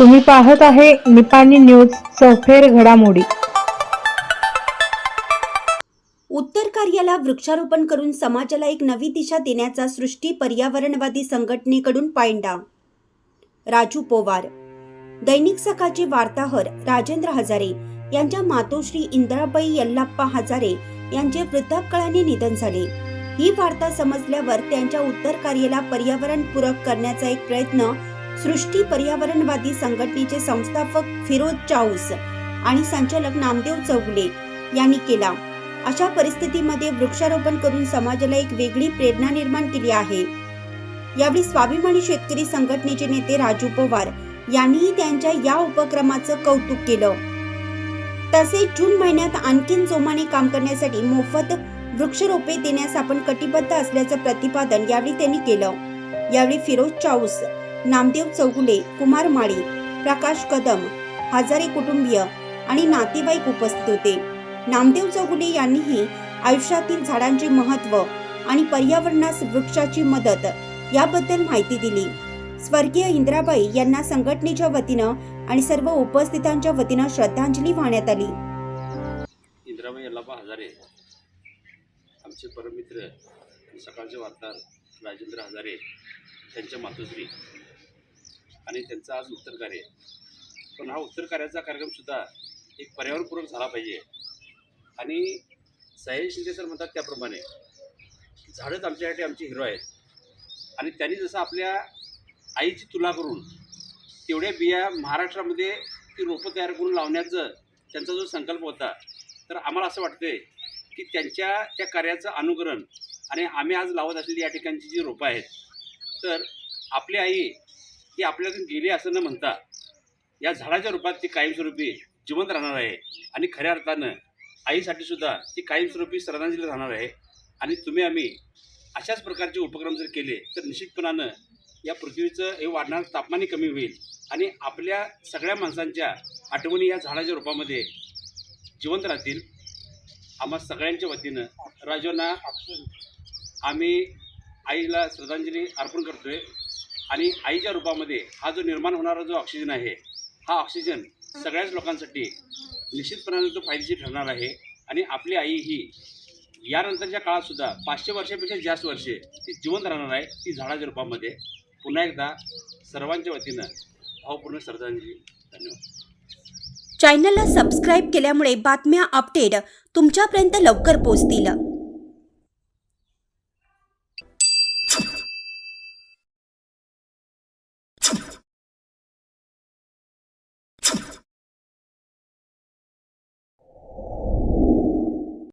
तुम्ही पाहत आहे निपाणी न्यूज चौफेर घडामोडी. उत्तर कार्याला वृक्षारोपण करून समाजाला एक नवी दिशा देण्याचा सृष्टी पर्यावरणवादी संघटनेकडून पायंडा. राजू पोवार. दैनिक सकाळचे वार्ताहर राजेंद्र हजारे यांच्या मातोश्री इंदिराबाई यल्लाप्पा हजारे यांचे वृद्धापकाळाने निधन झाले. ही वार्ता समजल्यावर त्यांच्या उत्तर कार्याला पर्यावरणपूरक करण्याचा एक प्रयत्न सृष्टी पर्यावरणवादी संघटनेचे संस्थापक फिरोज चाऊस आणि संचालक नामदेव चौगुले यांनी केला. अशा परिस्थितीमध्ये वृक्षारोपण करून समाजाला एक वेगळी प्रेरणा निर्माण केली आहे. यावेळी स्वाभिमानी शेतकरी संघटनेचे नेते राजू पवार यांनीही त्यांच्या या उपक्रमाचं कौतुक केलं. तसेच जून महिन्यात आणखीन जोमाने काम करण्यासाठी मोफत वृक्षरोपे देण्यास आपण कटिबद्ध असल्याचं प्रतिपादन यावेळी त्यांनी केलं. यावेळी फिरोज चाऊस नामदेव चौगुले कुमार माळी प्रकाश कदम हजारे कुटुंबीय आणि नातेवाईक उपस्थित होते. नामदेव चौगुले यांनीही आयुष्यातील झाडांचे महत्त्व आणि पर्यावरणास वृक्षाची मदत याबद्दल माहिती दिली. स्वर्गीय इंदिराबाई यांना संघटनेच्या वतीनं आणि सर्व उपस्थितांच्या वतीनं श्रद्धांजली वाहण्यात आली. इंदिराबाई अल्लाबा हजारे. आमचे परमित्र सकाळचे वार्ताहर राजेंद्र हजारे त्यांच्या मातोश्री आणि त्यांचा आज उत्तर कार्य पण हा उत्तर कार्याचा कार्यक्रमसुद्धा एक पर्यावरणपूरक झाला पाहिजे. आणि साहेब शिंदे सर म्हणतात त्याप्रमाणे झाडंच आमच्यासाठी आमचे हिरो आहेत. आणि त्यांनी जसं आपल्या आईची तुला करून तेवढ्या बिया महाराष्ट्रामध्ये ती रोपं तयार करून लावण्याचं त्यांचा जो संकल्प होता तर आम्हाला असं वाटतंय की त्यांच्या त्या कार्याचं अनुकरण आणि आम्ही आज लावत असलेली या ठिकाणची जी रोपं आहेत तर आपली आई ती आपल्यातून गेली असं न म्हणता या झाडाच्या रूपात ती कायमस्वरूपी जिवंत राहणार आहे. आणि खऱ्या अर्थानं आईसाठी सुद्धा ती कायमस्वरूपी श्रद्धांजली राहणार आहे. आणि तुम्ही आम्ही अशाच प्रकारचे उपक्रम जर केले तर निश्चितपणानं या पृथ्वीचं हे वाढणारं तापमानही कमी होईल. आणि आपल्या सगळ्या माणसांच्या आठवणी या झाडाच्या रूपामध्ये जिवंत राहतील. आम्हा सगळ्यांच्या वतीनं राजोना आम्ही आईला श्रद्धांजली अर्पण करतोय. आणि आईच्या रूपामध्ये हा जो निर्माण होणारा जो ऑक्सिजन आहे हा ऑक्सिजन सगळ्याच लोकांसाठी निश्चितपणाने तो फायदेशीर ठरणार आहे. आणि आपली आई ही यानंतरच्या काळातसुद्धा पाचशे वर्षापेक्षा जास्त वर्षे ती जिवंत राहणार आहे ती झाडाच्या रूपामध्ये. पुन्हा एकदा सर्वांच्या वतीनं भावपूर्ण श्रद्धांजली. धन्यवाद. चॅनलला सबस्क्राईब केल्यामुळे बातम्या अपडेट तुमच्यापर्यंत लवकर पोहोचतील.